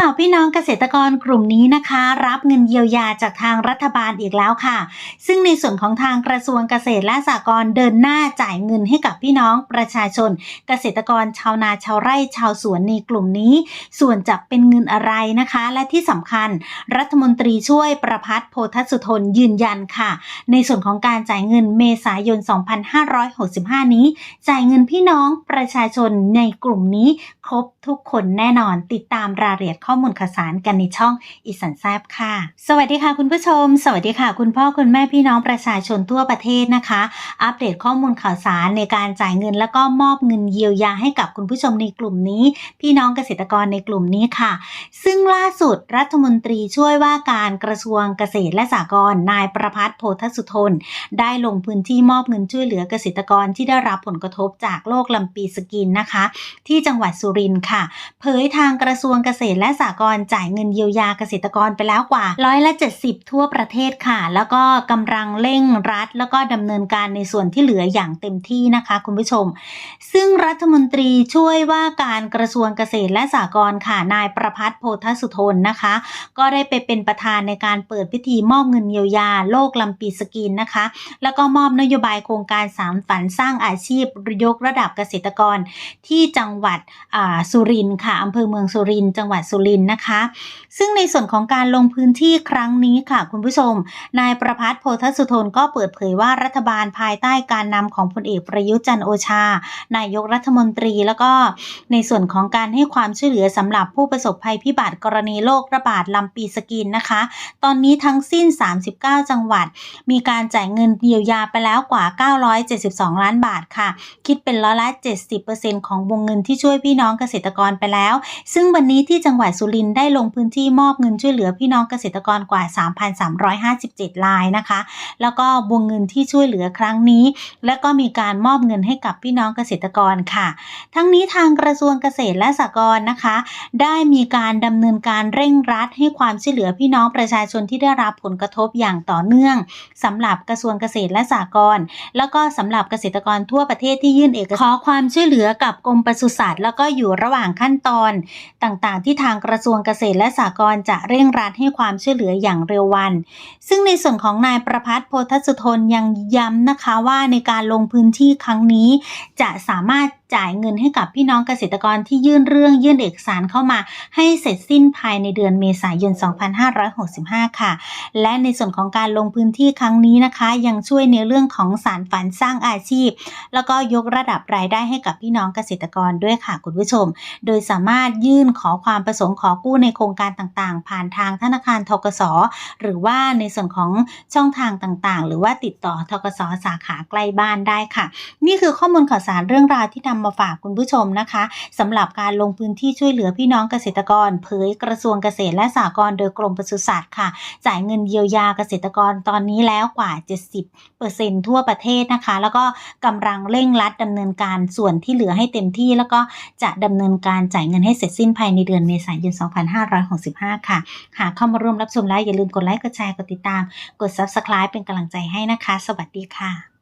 ข่าวพี่น้องเกษตรกรกลุ่มนี้นะคะ รับเงินเยียวยาจากทางรัฐบาลอีกแล้วค่ะ ซึ่งในส่วนของทางกระทรวงเกษตรและสหกรณ์เดินหน้าจ่ายเงินให้กับพี่น้องประชาชน เกษตรกรชาวนาชาวไร่ชาวสวนในกลุ่มนี้ ส่วนจะเป็นเงินอะไรนะคะ และที่สำคัญ รัฐมนตรีช่วยประพัฒน์โพธสุทนยืนยันค่ะ ในส่วนของการจ่ายเงินเมษายน 2565 นี้ จ่ายเงินพี่น้องประชาชนในกลุ่มนี้ครบทุกคนแน่นอนติดตามรายละเอียดข้อมูลข่าวสารกันในช่องอีสันแซบค่ะ สวัสดีค่ะคุณผู้ชม สวัสดีค่ะ คุณพ่อคุณแม่พี่น้องประชาชนทั่วประเทศนะคะ อัปเดตข้อมูลข่าวสารในการจ่ายเงิน แล้วก็มอบเงินเยียวยาให้กับคุณผู้ชมในกลุ่มนี้ พี่น้องเกษตรกรในกลุ่มนี้ค่ะ ซึ่งล่าสุดรัฐมนตรีช่วยว่าการกระทรวงเกษตรและสหกรณ์นายประพัฒน์โพธสุทน ได้ลงพื้นที่มอบเงินช่วยเหลือเกษตรกรที่ได้รับผลกระทบจากโรคลำปีสกินนะคะ ที่จังหวัดสุรินทร์ค่ะ เผยทางกระทรวงเกษตรและสหกรจ่ายเงินเยียวยาเกษตรกรไปแล้วกว่าร้อยละ 70 ทั่วประเทศค่ะ แล้วก็กำลังเร่งรัด แล้วก็ดำเนินการในส่วนที่เหลืออย่างเต็มที่นะคะ คุณผู้ชม ซึ่งรัฐมนตรีช่วยว่าการกระทรวงเกษตรและสหกรณ์ค่ะนายประพัฒน์โพธสุทนนะคะ ก็ได้ไปเป็นประธานในการเปิดพิธีมอบเงินเยียวยาโรคลำปีสกินนะคะ แล้วก็มอบนโยบายโครงการสามฝันสร้างอาชีพยกระดับเกษตรกร ที่จังหวัดสุรินทร์ค่ะอำเภอเมืองสุรินทร์จังหวัดสุรินทร์นะคะ ซึ่งในส่วนของการลงพื้นที่ครั้งนี้ค่ะ คุณผู้ชม นายประพัฒน์โพธสุทนก็เปิดเผยว่ารัฐบาลภายใต้การนำของพลเอกประยุทธ์จันโอชา นายกรัฐมนตรีแล้วก็ในส่วนของการให้ความช่วยเหลือสำหรับผู้ประสบภัยพิบัติกรณีโรคระบาดลำปีสกินนะคะ ตอนนี้ทั้งสิ้น 39 จังหวัด มีการจ่ายเงินเยียวยาไปแล้วกว่า 972 ล้านบาทค่ะ คิดเป็นร้อยละ 70%ของวงเงินที่ช่วยพี่น้องเกษตรกรไปแล้ว ซึ่งวันนี้ที่จังหวัดสุรินทร์ได้ลงพื้นที่มอบเงินช่วยเหลือพี่น้องเกษตรกรกว่า 3,357 รายนะคะ แล้วก็วงเงินที่ช่วยเหลือครั้งนี้ และก็มีการมอบเงินให้กับพี่น้องเกษตรกรค่ะ ทั้งนี้ทางกระทรวงเกษตรและสหกรณ์นะคะ ได้มีการดำเนินการเร่งรัดให้ความช่วยเหลือพี่น้องประชาชนที่ได้รับผลกระทบอย่างต่อเนื่องสำหรับกระทรวงเกษตรและสหกรณ์แล้วก็สำหรับเกษตรกรทั่วประเทศที่ยื่นเอกขอความช่วยเหลือกับกรมปศุสัตว์แล้วก็อยู่ระหว่างขั้นตอนต่างๆ ที่ทางกระทรวงเกษตรและสหกรณ์จะเร่งรัดให้ความช่วยเหลืออย่างเร็ววัน ซึ่งในส่วนของนายประพัฒน์โพธสุทนยังย้ำนะคะว่าในการลงพื้นที่ครั้งนี้ จะสามารถจ่ายเงินให้กับพี่น้องเกษตรกรที่ยื่นเรื่องยื่นเอกสารเข้ามา ให้เสร็จสิ้นภายในเดือนเมษายน 2565 ค่ะ และในส่วนของการลงพื้นที่ครั้งนี้นะคะ ยังช่วยในเรื่องของสารฝันสร้างอาชีพ แล้วก็ยกระดับรายได้ให้กับพี่น้องเกษตรกรด้วยค่ะคุณผู้ชม โดยสามารถยื่นขอความประสงค์ขอกู้ในโครงการต่างๆ ผ่านทางธนาคารทกสหรือว่าในส่วนของช่องทางต่างๆ หรือว่าติดต่อทกสสาขาใกล้บ้านได้ค่ะ นี่คือข้อมูลข่าวสารเรื่องราวที่นำมาฝากคุณผู้ชมนะคะสำหรับการลงพื้นที่ช่วยเหลือพี่น้องเกษตรกร เผยกระทรวงเกษตรและสหกรณ์โดยกรมปศุสัตว์ค่ะ จ่ายเงินเยียวยาเกษตรกรตอนนี้แล้วกว่า 70%ทั่วประเทศนะคะ แล้วก็กำลังเร่งรัดดำเนินการส่วนที่เหลือให้เต็มที่ แล้วก็จะดำเนินการจ่ายเงินให้เสร็จสิ้นภายในเดือนเมษายน 2565 ค่ะ หากเข้ามาร่วมรับชมแล้วอย่าลืมกดไลค์กดแชร์กดติดตาม กด Subscribe เป็นกำลังใจให้นะคะ สวัสดีค่ะ